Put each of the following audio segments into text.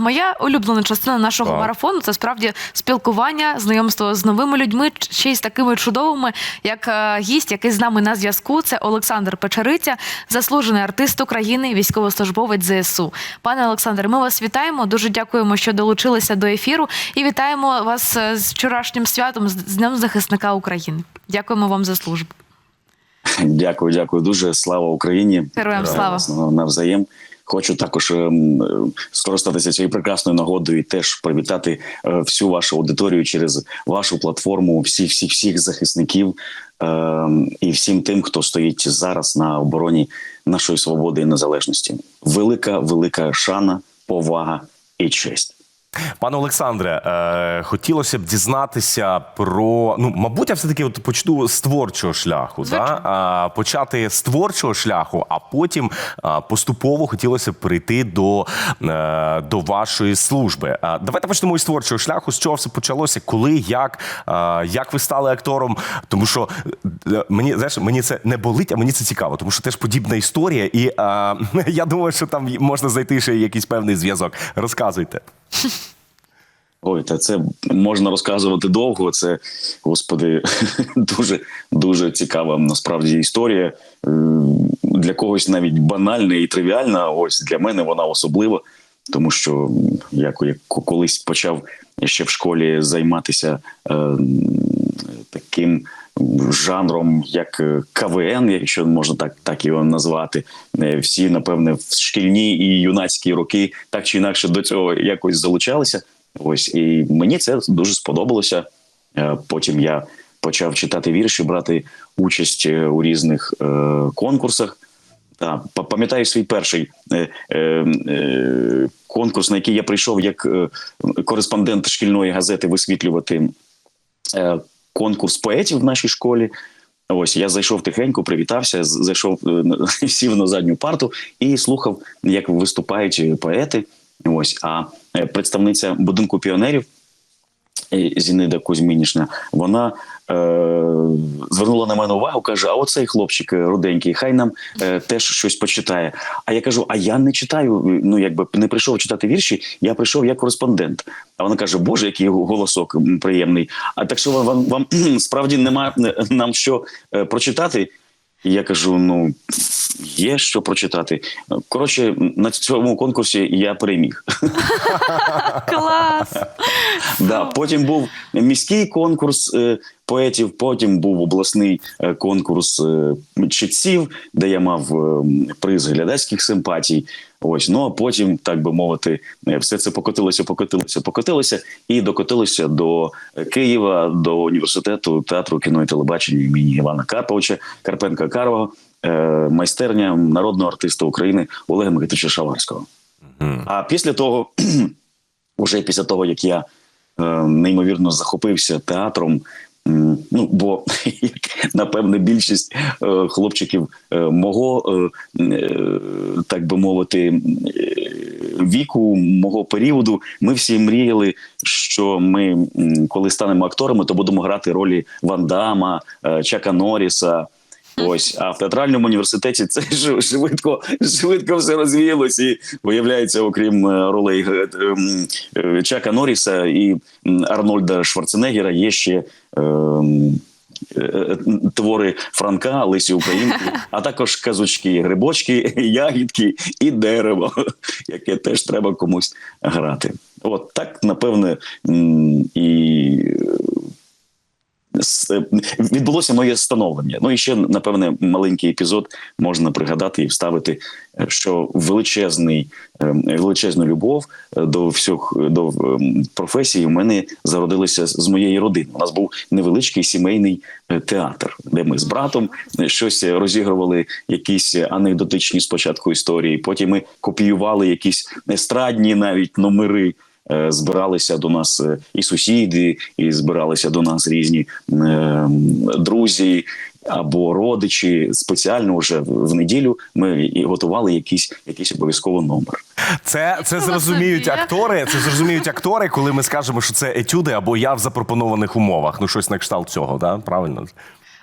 Моя улюблена частина нашого Так. марафону це справді спілкування, знайомство з новими людьми, ще й з такими чудовими, як е, гість, який з нами на зв'язку. Це Олександр Печериця, заслужений артист України, військовослужбовець ЗСУ. Пане Олександре, ми вас вітаємо. Дуже дякуємо, що долучилися до ефіру, і вітаємо вас е, з вчорашнім святом з Днем захисника України. Дякуємо вам за службу. Дякую, дякую дуже. Слава Україні! Героям Е, слава. на- Навзаєм. Хочу також ем, е, скористатися цією прекрасною нагодою і теж привітати е, всю вашу аудиторію через вашу платформу, всіх всіх всіх захисників ем, і всім тим, хто стоїть зараз на обороні нашої свободи і незалежності. Велика, велика шана, повага і честь. Пане Олександре, е, хотілося б дізнатися про ну, мабуть, я все таки от почну з творчого шляху. Да? Звичайно. А, почати з творчого шляху, а потім поступово хотілося б перейти до, е, до вашої служби. Давайте почнемо із творчого шляху. З чого все почалося? Коли, як, як ви стали актором? Тому що е, мені знаєш, мені це не болить, а мені це цікаво, тому що теж подібна історія, і я думаю, що там можна знайти ще якийсь певний зв'язок. Розказуйте. Ой, та це можна розказувати довго. Це, господи, дуже дуже цікава насправді історія. Е, Для когось навіть банальна і тривіальна. Ось для мене вона особлива, тому що я колись почав ще в школі займатися е, таким жанром, як е, КВН, якщо можна так, так його назвати. Е, Всі, напевне, в шкільні і юнацькі роки так чи інакше до цього якось залучалися. Ось і мені це дуже сподобалося. Е, Потім я почав читати вірші, брати участь у різних конкурсах. Та пам'ятаю свій перший конкурс, на який я прийшов як кореспондент шкільної газети висвітлювати конкурс поетів в нашій школі. Ось я зайшов тихенько, привітався, зайшов е, сів на задню парту і слухав, як виступають поети. Ось а е, представниця будинку піонерів е, Зінида Кузьмінішна, вона звернула на мене увагу, каже: А оцей хлопчик е, руденький, хай нам е, теж щось почитає. А я кажу: А я не читаю. Ну якби не прийшов читати вірші, я прийшов як кореспондент. А вона каже: Боже, який голосок приємний. А так що вам, вам, справді нема е, нам що е, прочитати? І я кажу: ну є що прочитати. Коротше, на цьому конкурсі я переміг. Клас! Да, потім був міський конкурс е, поетів, потім був обласний е, конкурс е, читців, де я мав е, приз глядацьких симпатій. Ось ну а потім, так би мовити, е, все це покотилося, покотилося, покотилося і докотилося до Києва, до університету театру кіно і телебачення імені Івана Карповича Карпенка Карого, е, майстерня народного артиста України Олега Микитича Шаварського. А після того, уже після того, як я е, неймовірно захопився театром. Ну, бо як, напевне більшість е, хлопчиків е, мого, е, так би мовити, віку, мого періоду, ми всі мріяли, що ми, коли станемо акторами, то будемо грати ролі Ван Дама, Чака Норріса. Ось, а в театральному університеті це швидко, швидко все розвіялось, і виявляється, окрім е, ролей е, е, Чака Норріса і Арнольда Шварценеггера, є ще. Твори Франка, Лисі Українки, а також казочки, грибочки, ягідки і дерево, яке теж треба комусь грати. От так, напевне, і відбулося моє становлення. Ну і ще напевне маленький епізод можна пригадати і вставити, е, що величезний е, величезну любов е, до всіх до ем, професії у мене зародилася з моєї родини. У нас був невеличкий сімейний е, театр, де ми з братом е, щось розігрували, якісь анекдотичні спочатку історії. Потім ми копіювали якісь естрадні навіть номери. Е, Збиралися до нас е, і сусіди, і збиралися до нас різні е, друзі або родичі. Спеціально вже в неділю ми і готували якийсь, якийсь обов'язково номер. Це, це зрозуміють собі. актори. Це зрозуміють актори, коли ми скажемо, що це етюди або я в запропонованих умовах. Ну щось на кшталт цього, да? правильно?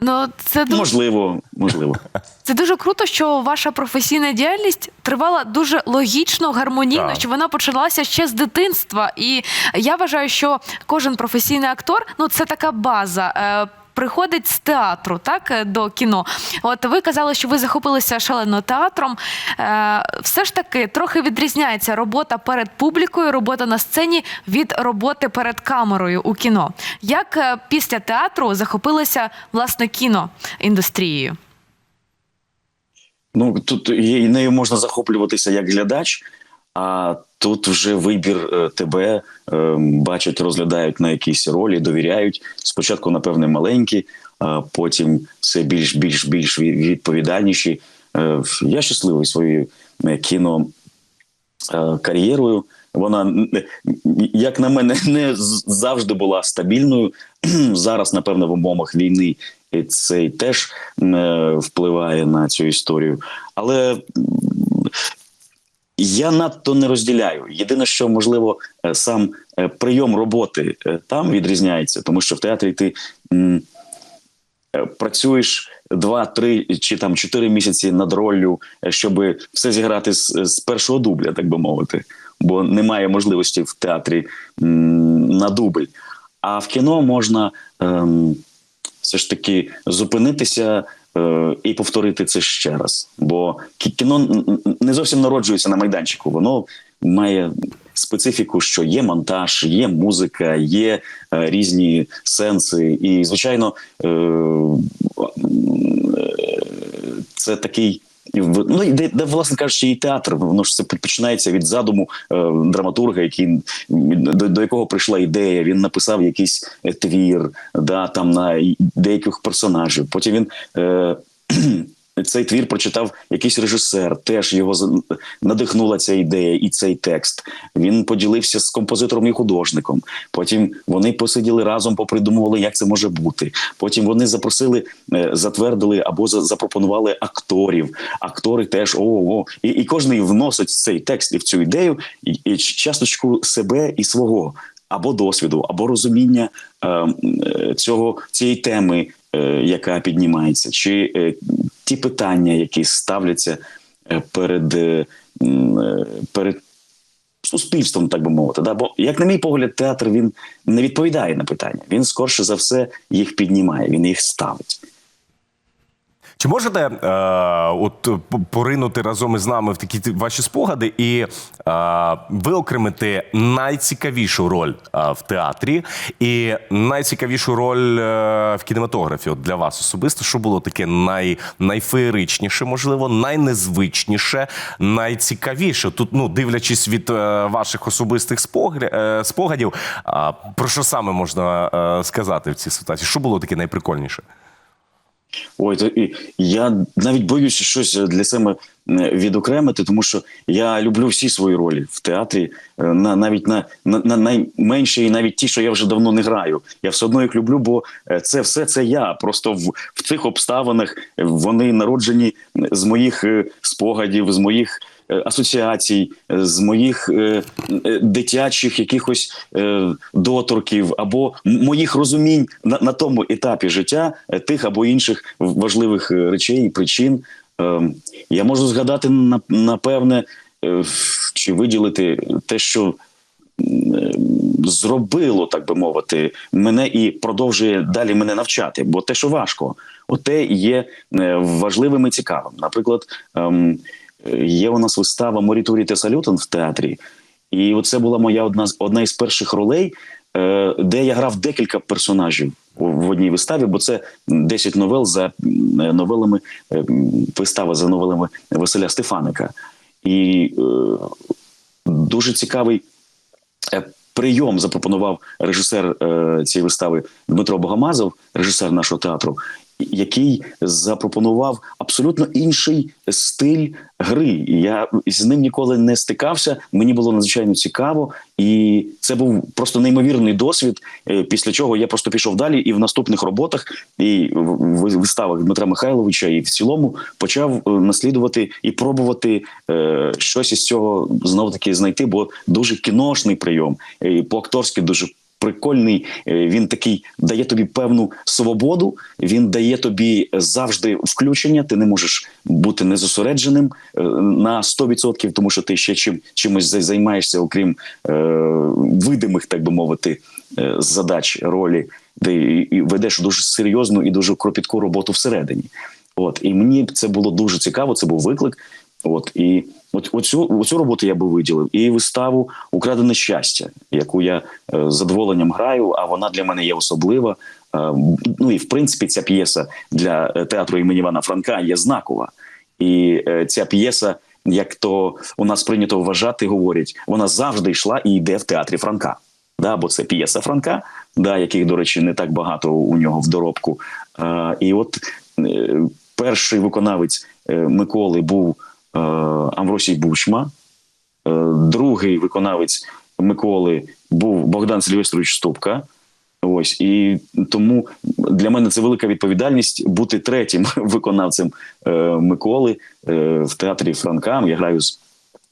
Ну це дуже Можливо, можливо. Це дуже круто, що ваша професійна діяльність тривала дуже логічно, гармонійно, Так. що вона почалася ще з дитинства. І я вважаю, що кожен професійний актор ну це така база. Приходить з театру, так е, до кіно. От ви казали, що ви захопилися шалено театром. Е, все ж таки трохи відрізняється робота перед публікою, робота на сцені від роботи перед камерою у кіно. Як е, після театру захопилися власне кіноіндустрією? Ну тут нею можна захоплюватися як глядач, а тут вже вибір е, тебе е, бачать, розглядають на якісь ролі, довіряють. Спочатку, напевне, маленькі, а потім все більш більш більш відповідальніші. Е, Я щасливий своєю кіно кар'єрою. Вона як на мене не завжди була стабільною. Зараз, напевно, в умовах війни це теж впливає на цю історію. Але я надто не розділяю. Єдине, що можливо, е, сам е, прийом роботи е, там відрізняється, тому що в театрі ти. м, Працюєш два-три чи там чотири місяці над роллю, щоб все зіграти з, з першого дубля, так би мовити, бо немає можливості в театрі м, на дубль. А в кіно можна ем, все ж таки зупинитися і повторити це ще раз. Бо кіно не зовсім народжується на майданчику. Воно має специфіку, що є монтаж, є музика, є е, різні сенси. І, звичайно, е, е, це такий. Ну де, де, власне кажучи, і театр, воно ж це починається від задуму е, драматурга, який до, до якого прийшла ідея. Він написав якийсь е, твір, да там на деяких персонажів. Потім він е, цей твір прочитав якийсь режисер. Теж його надихнула ця ідея і цей текст. Він поділився з композитором і художником. Потім вони посиділи разом, попридумували, як це може бути. Потім вони запросили, е, затвердили або запропонували акторів. Актори теж о, о. І, і кожен вносить цей текст і в цю ідею і, і часточку себе і свого. Або досвіду, або розуміння е, е, цього цієї теми, е, яка піднімається, чи е, ті питання, які ставляться е, перед, е, е, перед суспільством, так би мовити. Да? Бо, як на мій погляд, театр він не відповідає на питання. Він скорше за все їх піднімає, він їх ставить. Чи можете е, от поринути разом із нами в такі ваші спогади і е, виокремити найцікавішу роль е, в театрі і найцікавішу роль е, в кінематографі? От для вас особисто, що було таке най, найфеєричніше, можливо, найнезвичніше, найцікавіше? Тут, ну, дивлячись від е, ваших особистих спогля, е, спогадів, а про що саме можна е, сказати в цій ситуації? Що було таке найприкольніше? Ой, то і я навіть боюся щось для себе е, відокремити, тому що я люблю всі свої ролі в театрі, е, на навіть на, на, на найменші, і навіть ті, що я вже давно не граю. Я все одно їх люблю, бо е, це все це я. Просто в, в цих обставинах е, вони народжені з моїх е, спогадів, з моїх. Е, Асоціацій е, з моїх е, дитячих якихось доторків або моїх розумінь на, на тому етапі життя тих або інших важливих речей і причин. Е, я можу згадати на- напевне чи виділити те, що зробило, так би мовити, мене і продовжує далі мене навчати. Бо те, що важко, оте є важливим і цікавим. Наприклад, ем, є у нас вистава Морітурі та Салютон в театрі, і оце була моя одна з одна із перших ролей, е, де я грав декілька персонажів в одній виставі, бо це 10 новел за м, новелами, е, вистава за новелами Василя Стефаника. І е, дуже цікавий е, прийом запропонував режисер е, цієї вистави Дмитро Богомазов, режисер нашого театру, який запропонував абсолютно інший стиль гри. Я з ним ніколи не стикався. Мені було надзвичайно цікаво, і це був просто неймовірний досвід. е, Після чого я просто пішов далі, і в наступних роботах, і в виставах Дмитра Михайловича, і в цілому почав е, наслідувати і пробувати е, щось із цього знов таки знайти, бо дуже кіношний прийом, і по акторськи дуже прикольний. е, Він такий дає тобі певну свободу. Він дає тобі завжди включення. Ти не можеш бути незосередженим е, на 100%, тому що ти ще чим чимось займаєшся, окрім е, видимих, так би мовити, е, задач ролі, і, і ведеш дуже серйозну і дуже кропітку роботу всередині. От і мені це було дуже цікаво. Це був виклик. От і от оцю, оцю роботу я би виділив, і виставу Украдене щастя, яку я е, з задоволенням граю. А вона для мене є особлива. Е, ну і в принципі, ця п'єса для е, театру імені Івана Франка є знакова. І ця п'єса, як то у нас прийнято вважати, говорять, вона завжди йшла і йде в театрі Франка. Да, бо це п'єса Франка, да, яких, до речі, не так багато у нього в доробку. І от перший виконавець Миколи був Амвросій Бучма, е, другий виконавець Миколи був Богдан Сильвестрович Ступка. Ось і тому для мене це велика відповідальність бути третім виконавцем е, Миколи е, в театрі Франка. Я граю з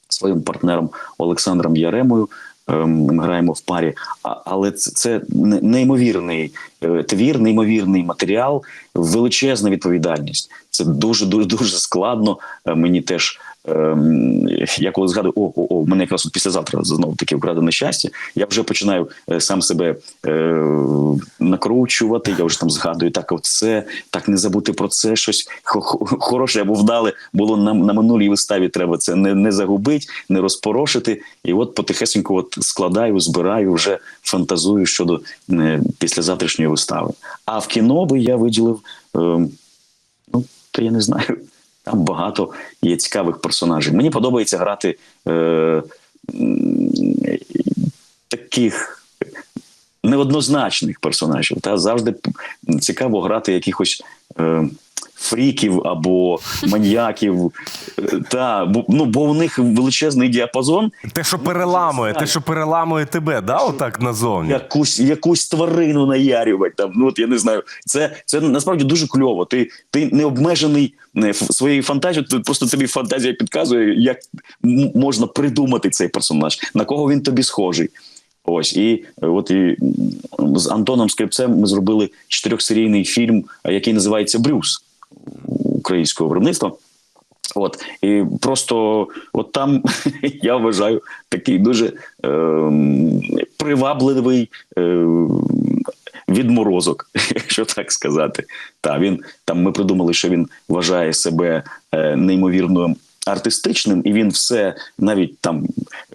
своїм партнером Олександром Яремою. Ем, граємо в парі, А- але це, це не- неймовірний е, твір, неймовірний матеріал, величезна відповідальність. Це дуже дуже дуже складно. Е, Мені теж я коли згадую, о, о, о, мене якраз післязавтра знову таки вкрадене щастя. Я вже починаю е, сам себе е, накручувати. Я вже там згадую, так, от це, так не забути про це, щось хо- хо- хороше або вдале було на, на минулій виставі. Треба це не, не загубити, не розпорошити. І от потихесеньку от складаю, збираю, вже фантазую щодо е, післязавтрашньої вистави. А в кіно би я виділив. Е, ну, то я не знаю. Там багато є цікавих персонажів. Мені подобається грати е, таких неоднозначних персонажів. Та завжди цікаво грати якихось е, фріків або маньяків. Та, бо, ну, бо у них величезний діапазон. Те, що переламує, те, що переламує тебе, да, отак назовні. якусь, якусь тварину наярювати. Там, ну, от я не знаю. Це, це насправді дуже кльово. Ти, ти не обмежений е, своєю фантазією, ти просто тобі фантазія підказує, як можна придумати цей персонаж, на кого він тобі схожий. Ось і е, от і з Антоном Скрипцем ми зробили чотирьохсерійний фільм, е, який називається Брюс українського виробництва. От і просто от там я вважаю такий дуже е, привабливий е, відморозок, якщо так сказати. Та він там ми придумали, що він вважає себе е, неймовірно артистичним, і він все навіть там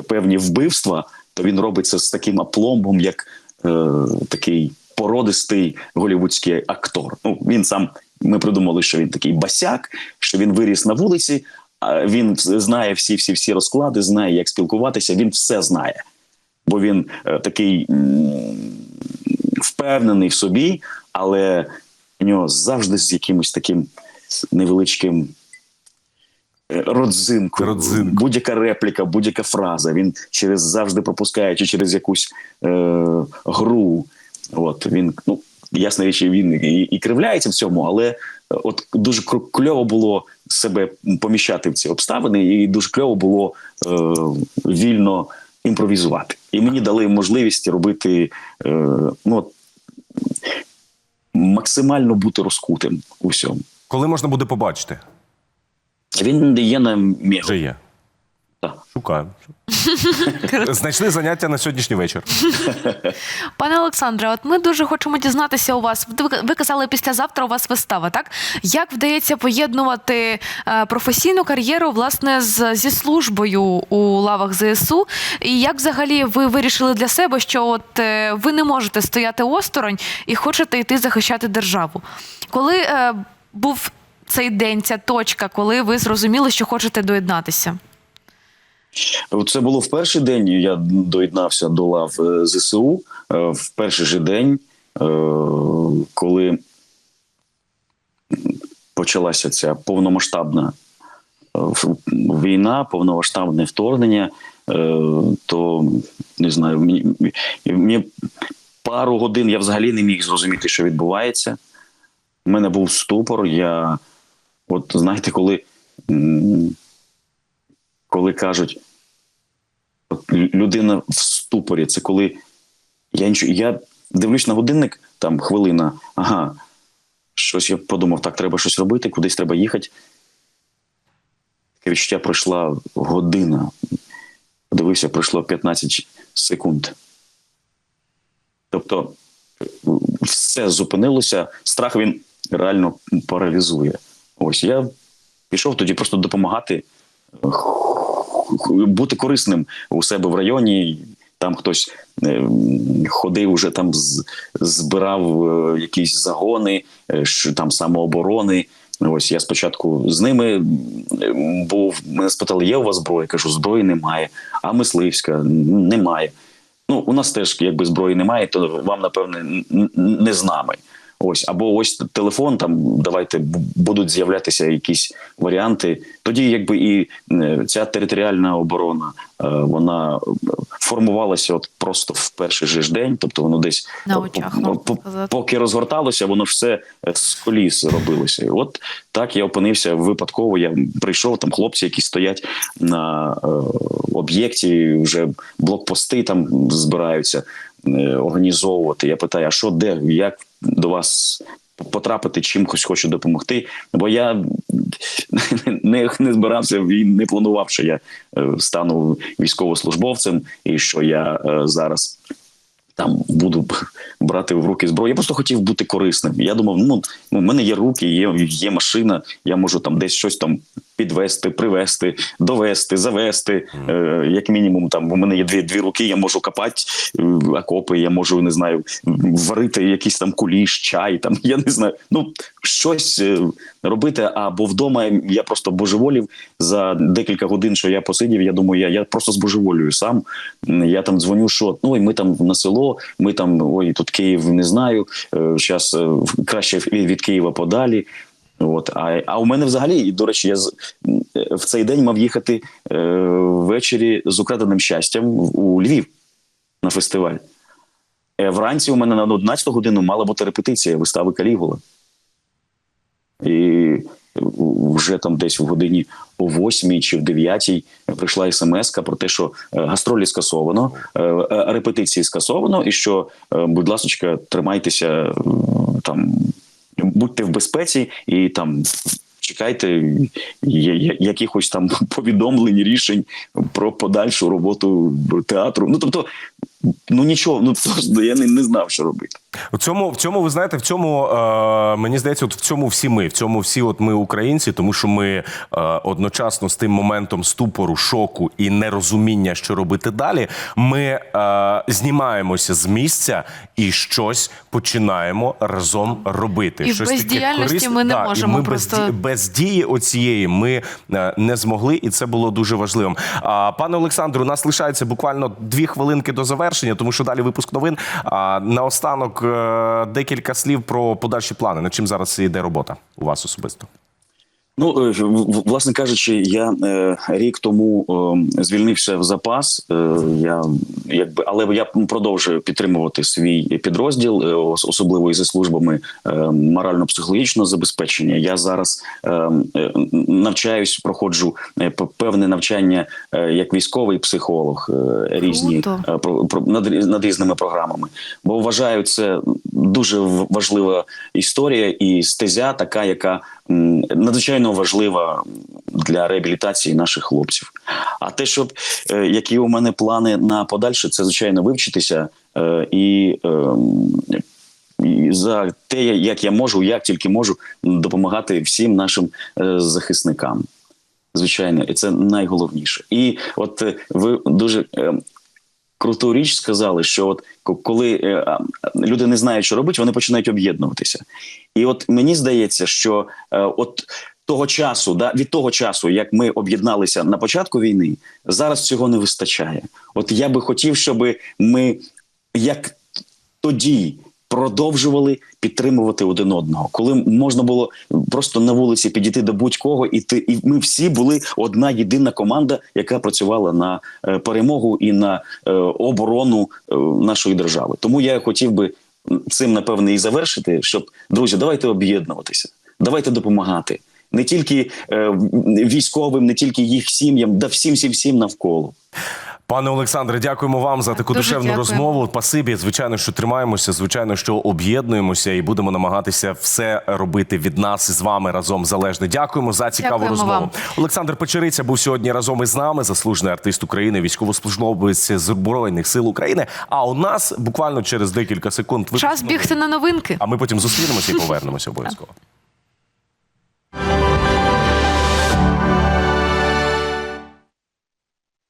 певні вбивства, то він робить це з таким апломбом, як е, такий породистий голівудський актор. Ну він сам. Ми придумали, що він такий басяк, що він виріс на вулиці. Він знає всі, всі, всі розклади, знає, як спілкуватися. Він все знає, бо він е, такий впевнений в собі, але в нього завжди з якимось таким невеличким е, родзинкою. Родзинкою. Будь-яка репліка, будь-яка фраза. Він через завжди пропускає, чи через якусь е, гру. От він, ну, ясна річ, він і, і кривляється в цьому, але е, от дуже кльово було себе поміщати в ці обставини, і дуже кльово було е, вільно імпровізувати. І мені дали можливість робити е, ну, максимально бути розкутим у всьому. Коли можна буде побачити? Він є на мігу. Вже є. Так. Шукаю. Знайшли заняття на сьогоднішній вечір. Пане Олександре, от ми дуже хочемо дізнатися у вас. Ви ви казали, післязавтра у вас вистава, так? Як вдається поєднувати е, професійну кар'єру власне з, зі службою у лавах ЗСУ? І як взагалі ви вирішили для себе, що от е, ви не можете стояти осторонь і хочете йти захищати державу? Коли е, був цей день, ця точка, коли ви зрозуміли, що хочете доєднатися? Це було в перший день. Я доєднався до лав е, ЗСУ е, в перший же день, е, коли почалася ця повномасштабна війна, повномасштабне вторгнення, то не знаю, мені, мені пару годин я взагалі не міг зрозуміти, що відбувається. У мене був ступор. Я, от знаєте, коли. Коли кажуть, людина в ступорі, це коли Я нічого, я дивлюсь на годинник, там хвилина, ага. Щось я подумав, так, треба щось робити, кудись треба їхати. Таке відчуття пройшла година. Подивився, пройшло 15 секунд. Тобто все зупинилося, страх він реально паралізує. Ось я пішов тоді просто допомагати, бути корисним у себе в районі. Там хтось е, ходив, уже там збирав е, якісь загони, е, там самооборони. Ось я спочатку з ними був. Мене спитали, є у вас зброя? Я кажу, зброї немає. А мисливська немає. Ну, у нас теж якби зброї немає, то вам напевне не з нами. Ось або ось телефон. Там давайте будуть з'являтися якісь варіанти. Тоді, якби і е, ця територіальна оборона е, вона е, формувалася от просто в перший же ж день, тобто воно десь На очах, сказати. поки розгорталося, воно все з коліс робилося. І От так я опинився випадково. Я прийшов там, хлопці, які стоять на е, об'єкті, вже блокпости там збираються організовувати. Я питаю, а що де, як до вас потрапити, чим хоч хочу допомогти? Бо я не, не збирався і не планував, що я е, стану військовослужбовцем і що я е, зараз там буду брати в руки зброю. Я просто хотів бути корисним. Я думав, ну у мене є руки, є, є машина, я можу там десь щось там підвести, привезти, довести, завести. Е, як мінімум, там у мене є дві, дві руки, я можу копати е, окопи, я можу не знаю, варити якийсь там куліш, чай. Там я не знаю. Ну щось е, робити. Або вдома я просто божеволів за декілька годин, що я посидів. Я думаю, я, я просто збожеволюю сам. Я там дзвоню, що ну і ми там на село, ми там ой, тут Київ не знаю. Зараз краще від від Києва подалі. От а, а у мене взагалі, і до речі, я в цей день мав їхати е, ввечері з украденим щастям у Львів на фестиваль. Е, вранці у мене на 11 годину мала бути репетиція вистави Калігула. І вже там десь в годині о 8 чи в 9 прийшла смс про те, що е, гастролі скасовано, е, репетиції скасовано, і що, будь ласка, тримайтеся там, будьте в безпеці і там. Чекайте якихось там повідомлень, рішень про подальшу роботу театру. Ну тобто, ну нічого, ну просто я не, не знав, що робити. У цьому, в цьому, ви знаєте, в цьому е, мені здається, от в цьому всі ми, в цьому всі, от ми українці, тому що ми е, одночасно з тим моментом ступору, шоку і нерозуміння, що робити далі, ми е, знімаємося з місця і щось починаємо разом робити. І в щось таке бездіяльності корисне. ми не Да, і ми просто- безді- без дії оцієї ми е, не змогли, і це було дуже важливим. А пане Олександру, у нас лишається буквально дві хвилинки до завершення, тому що далі випуск новин. А наостанок е, декілька слів про подальші плани. Над чим зараз іде робота у вас особисто? Ну, е, власне кажучи, я е, рік тому звільнився в запас. Е, я якби, але я продовжую підтримувати свій підрозділ, особливо і за службами морально-психологічного забезпечення. Я зараз навчаюсь, проходжу певне навчання як військовий психолог, різні над, різними програмами. Бо вважаю, це дуже важлива історія і стезя, така, яка надзвичайно важлива для реабілітації наших хлопців. А те, щоб е, які у мене плани на подальше, це звичайно вивчитися е, і. ем, і за те, як я можу, як тільки можу допомагати всім нашим е, захисникам. Звичайно, і це найголовніше. І от е, ви дуже е, круту річ сказали, що от коли е, люди не знають, що робити, вони починають об'єднуватися. І от мені здається, що е, от того часу, да, від того часу, як ми об'єдналися на початку війни, зараз цього не вистачає. От я би хотів, щоб ми як тоді. Продовжували підтримувати один одного, коли можна було просто на вулиці підійти до будь-кого, і ти і ми всі були одна єдина команда, яка працювала на е, перемогу і на е, оборону е, нашої держави. Тому я хотів би цим напевне і завершити, щоб друзі, давайте об'єднуватися, давайте допомагати не тільки е, військовим, не тільки їх сім'ям, да всім всім всім навколо. Пане Олександре, дякуємо вам за таку Дуже душевну дякуємо. розмову. Пасибі, звичайно, що тримаємося, звичайно, що об'єднуємося і будемо намагатися все робити від нас з вами разом залежне. Дякуємо за цікаву Дякуємо розмову. вам. Олександр Печериця був сьогодні разом із нами, заслужений артист України, військовослужбовець Збройних сил України. А у нас буквально через декілька секунд Час бігти на новинки. А ми потім зустрінемося і повернемося обов'язково.